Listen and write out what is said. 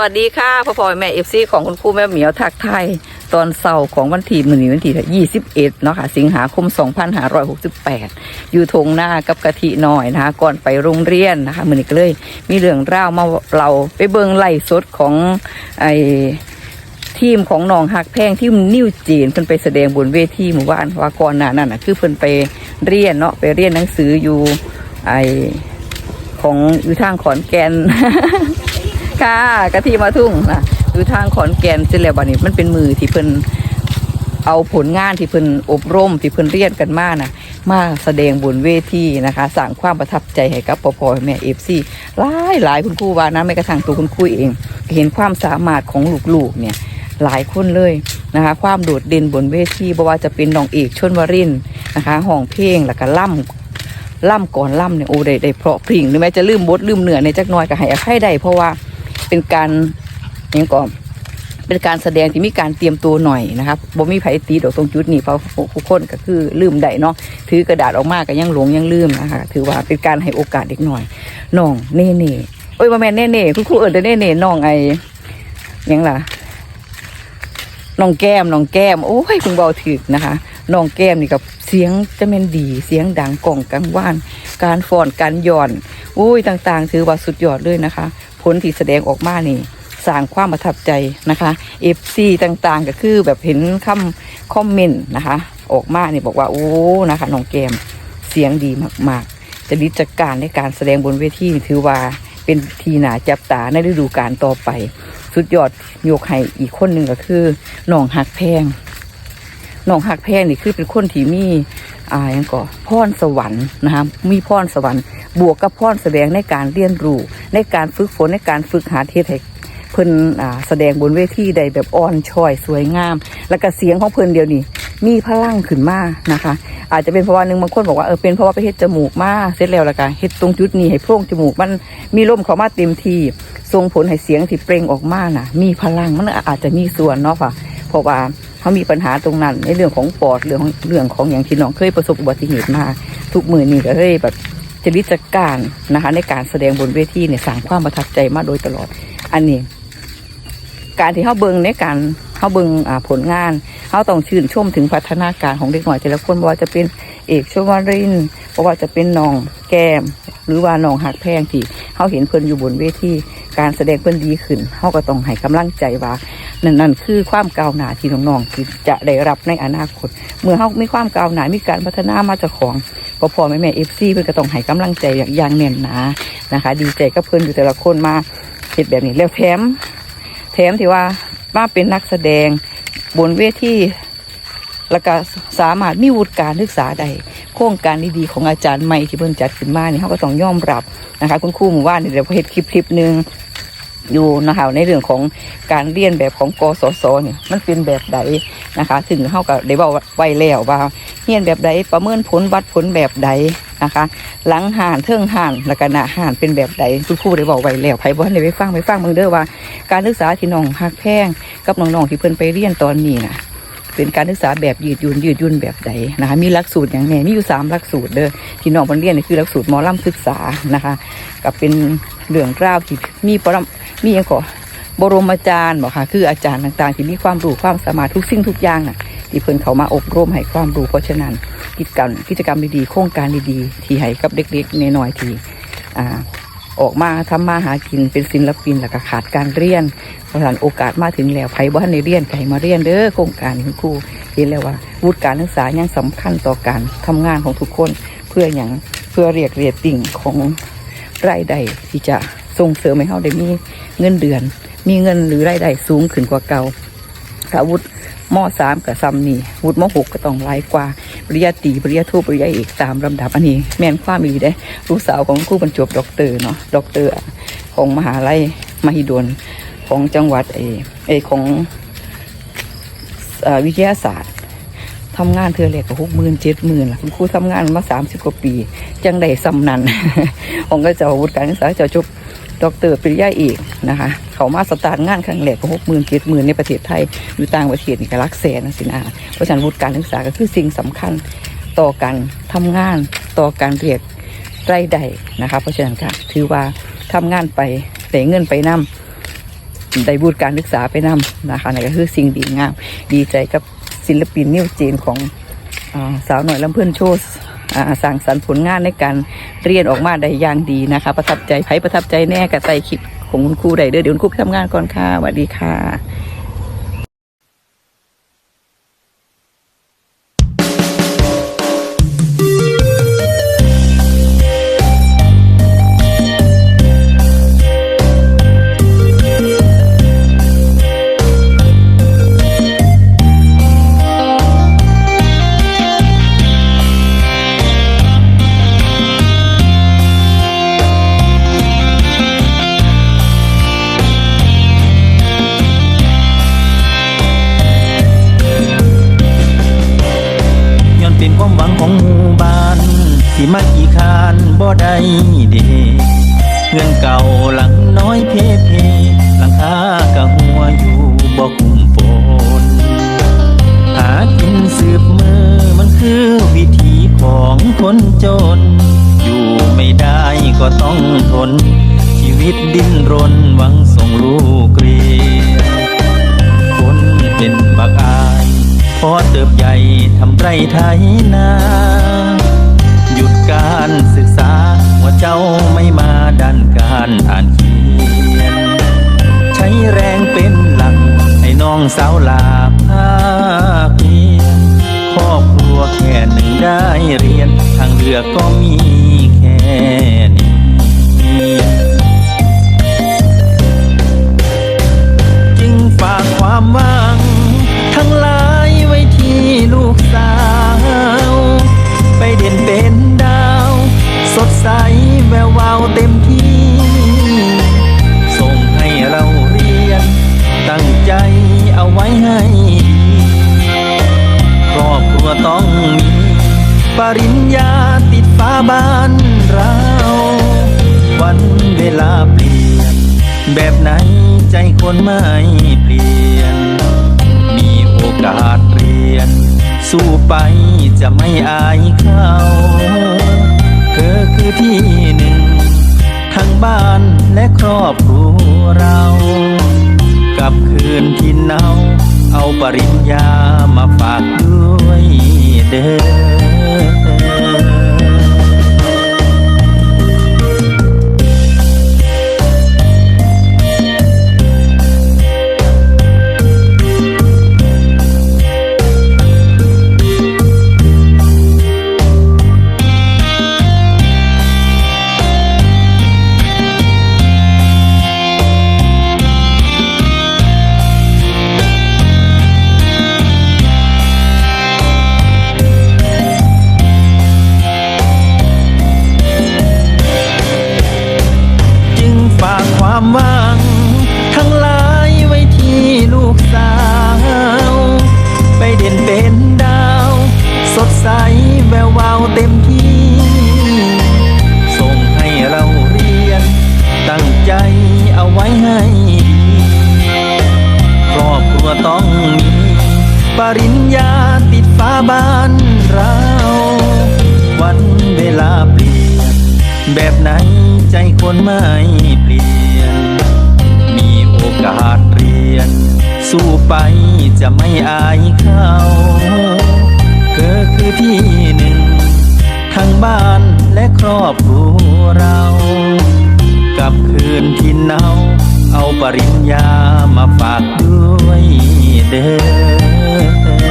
วัสดีค่ะพ่อพ่อแม่เอฟซีของคุณครูแม่เหมียวทักไทยตอนเสาร์ของวันที่หนึ่งวันที่21เนาะค่ะสิงหาคม2568อยู่ทงหน้ากับกะทิหน่อยนะคะก่อนไปโรงเรียนนะคะมือนี้ก็เลย มีเรื่องเล่าวมาเราไปเบิงไล่สดของไอทีมของน้องหักแพงที่นิวจีนเพิ่นไปแสดงบนเวทีหมู่บ้านวากอนหน้านั้นน่ะคือเพิ่นไปเรียนเนาะไปเรียนหนังสืออยู่ไอของอยู่ทางขอนแก่น ค่ะกะทิมาทุ่งนะอยู่ทางขอนแก่นเสร็จแล้วบัดนี้ มันเป็นมือที่เพิ่นเอาผลงานที่เพิ่นอบรมที่เพิ่นเรียนกันมานะมาแสดงบนเวทีนะคะสร้างความประทับใจให้กับปอพอแม่เอฟซีหลายหลายคุณครูว่านะแม้กระทั่งตัวคุณครูเอง เห็นความสามารถของลูกๆเนี่ยหลายคนเลยนะคะ ความโดดเด่นบนเวทีบ่ว่าจะเป็นน้องเอกชนวรินทร์นะคะห้องเพลงแล้วก็ล่ำล่ำก่อนล่ำเนี่ยโอ้ได้ได้เพราะพริงหรือแม้จะลืมบทลืมเหนือในจักหน้อยก็ให้อภัยได้เพราะว่า เป็นการยังก่อนเป็นการแสดงที่มีการเตรียมตัวหน่อยนะครับบ่มีไผตีดอกตรงจุดนี้เพราะทุกคนก็คือลืมได้เนาะถือกระดาษออกมาก็ยังหลงยังลืมนะคะถือว่าเป็นการให้โอกาสเด็กหน่อยน้องเน่เน่โอ้ยมาแม่เน่เน่คุณครูเอิญแต่เน่เน่น้องไอยังล่ะน้องแก้มน้องแก้ม โอ้ยเพิ่งเบาถึกนะคะน้องแก้มนี่กับเสียงจะแม่นดี เสียงดังกล่องกังวาน การฟ้อนการหย่อน อุ้ยต่างๆ ถือว่าสุดยอดเลยนะคะ ผลที่แสดงออกมานี่สร้างความประทับใจนะคะ FC ต่างๆ ก็คือแบบเห็นคำคอมเมนต์นะคะ ออกมานี่บอกว่าโอ้นะคะน้องแกมเสียงดีมากๆ จะดิจักการในการแสดงบนเวทีถือว่าเป็นทีหนาจับตาในฤดูกาลต่อไป สุดยอดยกให้อีกคนหนึ่งก็คือน้องหักแพงน้องหักแพงนี่คือเป็นคนที่มีอ่ายังก่อพรสวรรค์นะคะมีพรสวรรค์ บวกกับพรแสดงในการเรียนรู้ในการฝึกฝนในการฝึกหาเทศให้เพิ่นแสดงบนเวทีได้แบบอ่อนช้อยสวยงาม แล้วก็เสียงของเพิ่นเดียวนี่มีพลังขึ้นมานะคะ อาจจะเป็นเพราะว่าหนึ่งบางคนบอกว่าเออเป็นเพราะว่าไปเฮ็ดจมูกมาเสร็จแล้วละกันเฮ็ดตรงจุดนี้ให้โพรงจมูกมันมีลมเข้ามาเต็มที่ส่งผลให้เสียงที่เปล่งออกมาน่ะ มีพลังมันอาจจะมีส่วนเนาะค่ะ เพราะว่าเขามีปัญหาตรงนั้นในเรื่องของปอดเรื่องของเรื่องของอย่างที่น้องเคยประสบอุบัติเหตุมา ทุกมือนี่ก็เลยแบบ จริตจักการนะคะในการแสดงบนเวทีเนี่ยสร้างความประทับใจมาโดยตลอด อันนี้ การที่เขาเบิงในการเขาเบิงผลงานเขาต้องชื่นชมถึงพัฒนาการของเด็กหน่อยแต่ละคนบ่ว่าจะเป็นเอกชวารินทร์บ่ว่าจะเป็นน้องแก้ม หรือว่าน้องหักแพงที่เขาเห็นเพิ่นอยู่บนเวทีการแสดงเพิ่นดีขึ้นเขาก็ต้องให้กำลังใจว่านั่นนั่นคือความก้าวหน้าที่น้องๆที่จะได้รับในอนาคต เมื่อเขามีความก้าวหน้ามีการพัฒนามาจากของ พอพอแม่แม่เอฟซีเพื่อนก็ต้องให้กำลังใจอย่างยางแน่นหนานะคะ ดีใจกับเพื่อนอยู่แต่ละคนมาเห็ดแบบนี้แล้วแถมแถมที่ว่ามาเป็นนักแสดงบนเวทีแล้วก็สามารถมีวุฒิการศึกษาใดโครงการดีๆของอาจารย์ใหม่ที่เพิ่นจัดขึ้นมาเนี่ยเขาก็ต้องยอมรับนะคะ คุณครูหมู่ว่านนี่เดี๋ยวเห็ดคลิปคลิปหนึ่ง อยู่นะคะในเรื่องของการเรียนแบบของกสศเนี่ยมันเป็นแบบใดนะคะ ถึงเขาก็ได้บอกไว้แล้วว่าเฮียนแบบใดประเมินผลวัดผลแบบใดนะคะ หลังห่านเทิงห่านแล้วก็หน้าห่านเป็นแบบใดคุณครูได้บอกไว้แล้วไผบ่ทันได้ไปฟังไปฟังเบิ่งเด้อว่า การศึกษาที่น้องฮักแพงกับน้องๆที่เพิ่นไปเรียนตอนนี้น่ะเป็นการศึกษาแบบยืดยุ่นยืดยุ่นแบบใดนะคะมีหลักสูตรอย่างแน่มีอยู่สามหลักสูตรเด้อที่น้องเพิ่นเรียนนี่คือหลักสูตรมอลำศึกษานะคะกับเป็นเรื่องราวที่มีปรม มีอย่างก่อบรมอาจารย์บอกค่ะ คืออาจารย์ต่างๆ ที่มีความรู้ความสามารถทุกสิ่งทุกอย่างน่ะ ที่เพิ่นเขามาอบรมให้ความรู้เพราะฉะนั้นกิจกรรมกิจกรรมดีๆโครงการดีๆ ที่ให้กับเด็กๆน้อยๆที่อ่าออกมาทำมาหากินเป็นศิลปินแล้วก็ขาดการเรียนเพราะฉะนั้นโอกาสมาถึงแล้วไผบ่ทันได้เรียนไก่มาเรียนเด้อโครงการคุณครูเห็นแล้วว่าวุฒิการศึกษายังสำคัญต่อการทำงานของทุกคนเพื่ออย่างเพื่อเรียกเรียติ่งของรายได้ที่จะ ส่งเสริมให้เขาได้มีเงินเดือน มีเงินหรือรายได้สูงขึ้นกว่าเก่าถ้าวุฒิมสามกับซัมนี่วุฒิมหกก็ต้องหลายกว่าปริญญาตรีปริญญาโทปริญญาเอกตามลำดับอันนี้ แม่นความมีได้ลูกสาวของครูบรรจบด็อกเตอร์เนาะด็อกเตอร์ของมหาลัยมหิดลของจังหวัดเอเอของอวิทยาศาสตร์ทำงานเธอเล็กกับหกหมื่นเจ็ดหมื่นล่ะคุณครูทำงานมาสามสิบกว่าปี จังได้สำนันของก็จะอาวุฒิการศึกษาเจะจบ ดอกเตอร์ปริญญาเอกนะคะ เขามาสตาร์ทงานครั้งแรกก็หกหมื่นเจ็ดหมื่นในประเทศไทย อยู่ต่างประเทศนี่ก็หลักแสนนะสินะเพราะฉะนั้นวุฒิการศึกษาก็คือสิ่งสำคัญต่อการทำงานต่อการเรียกรายได้นะคะ เพราะฉะนั้นค่ะถือว่าทำงานไปแต่เงินไปนำได้บูตรการศึกษาไปนำนะคะนั่นก็คือสิ่งดีงาม ดีใจกับศิลปินนิวจีนของอสาวหน่อยลำเพื่อนโชว์ สร้างสรรค์ผลงานในการเรียนออกมาได้อย่างดีนะคะ ประทับใจไผประทับใจแน่กับใจคิดของคุณครูได้เด้อเดี๋ยวคุณครูไปทำงานก่อนค่ะสวัสดีค่ะ เป็นความหวังของหมู่บ้านที่มากี่คานบ่ได้เดเงื่อนเก่าหลังน้อยเพเพหลังคากะหัวอยู่บ่คุ้มฝนหากินสืบมือมันคือวิถีของคนจน อยู่ไม่ได้ก็ต้องทน ชีวิตดิ้นรนหวังส่งลูกเรียน พอเติบใหญ่ทำไรไทยนาหยุดการศึกษาว่าเจ้าไม่มาดันการอ่านเขียน ใช้แรงเป็นหลัก ให้น้องสาวลาภาคเพียนครอบครัวแค่หนึ่งได้เรียน ทางเลือกก็มีแค่นี้จึงฝากความหวังทั้ง ปริญญาติดฟ้าบ้านเรา วันเวลาเปลี่ยน แบบไหนใจคนไม่เปลี่ยน มีโอกาสเรียน สู้ไปจะไม่อายเขาเธอคือที่หนึ่ง ทั้งบ้านและครอบครัวเรากับคืนที่เนาเอาปริญญามาฝากด้วยเด้อ คนไม่เปลี่ยน มีโอกาสเรียน สู้ไปจะไม่อายเขาเธอคือที่หนึ่ง ทั้งบ้านและครอบครัวเรากับคืนที่เนาเอาปริญญามาฝากด้วยเด้อ